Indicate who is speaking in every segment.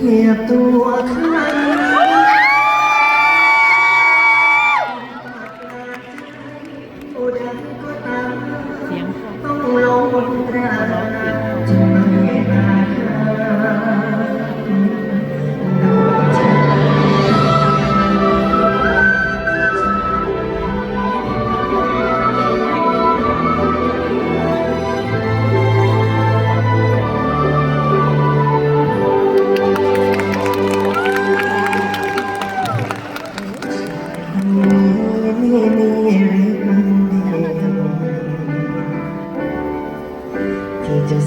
Speaker 1: เหยียบตัวข้า
Speaker 2: เสียง
Speaker 1: ต้องลงบนรา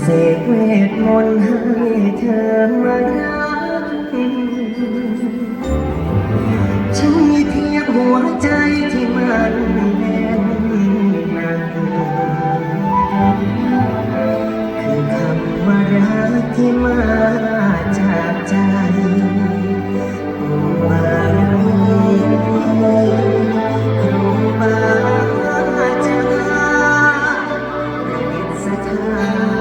Speaker 1: เสกเวทมนต์ให้เธอมารัก ฉันมีเพียงหัวใจที่มันแน่นหนักคือคำว่ารักที่มาจากใจมาจากใจ Thank you.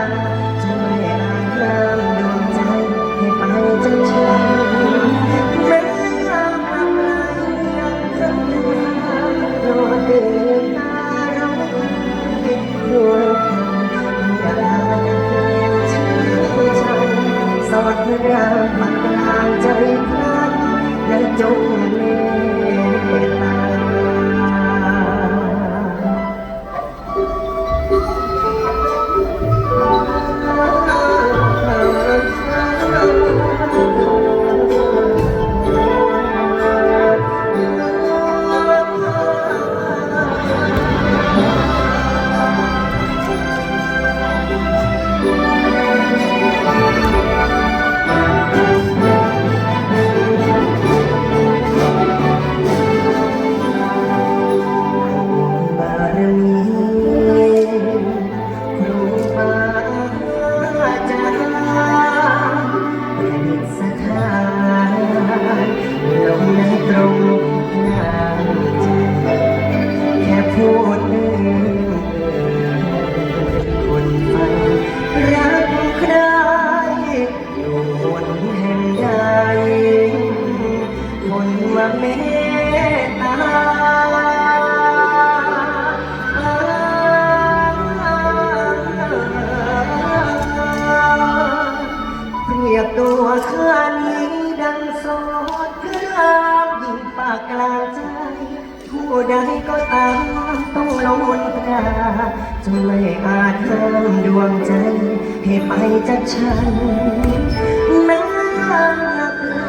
Speaker 1: กลางใจ ผู้ใดก็ตามต้องลงมนตราจนไม่อาจห้ามดวงใจ ให้ไปจากฉันน้ำหลับไหล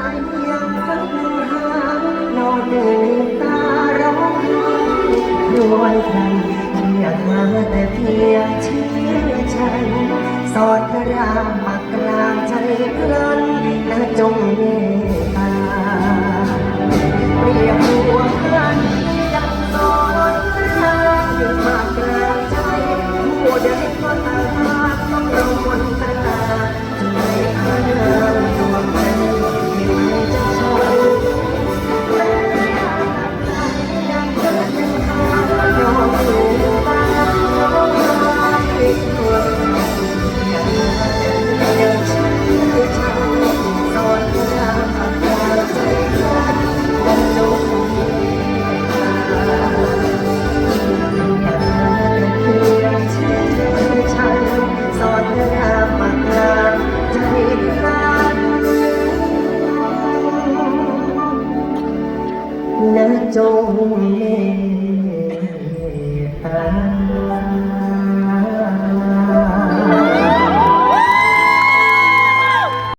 Speaker 1: ยังฝันหานอนเดินตาร้องไห้ด้วยกันเรียกมาแต่เพียงชื่อฉัน สอดรามมากลางใจเพลินนะจงเม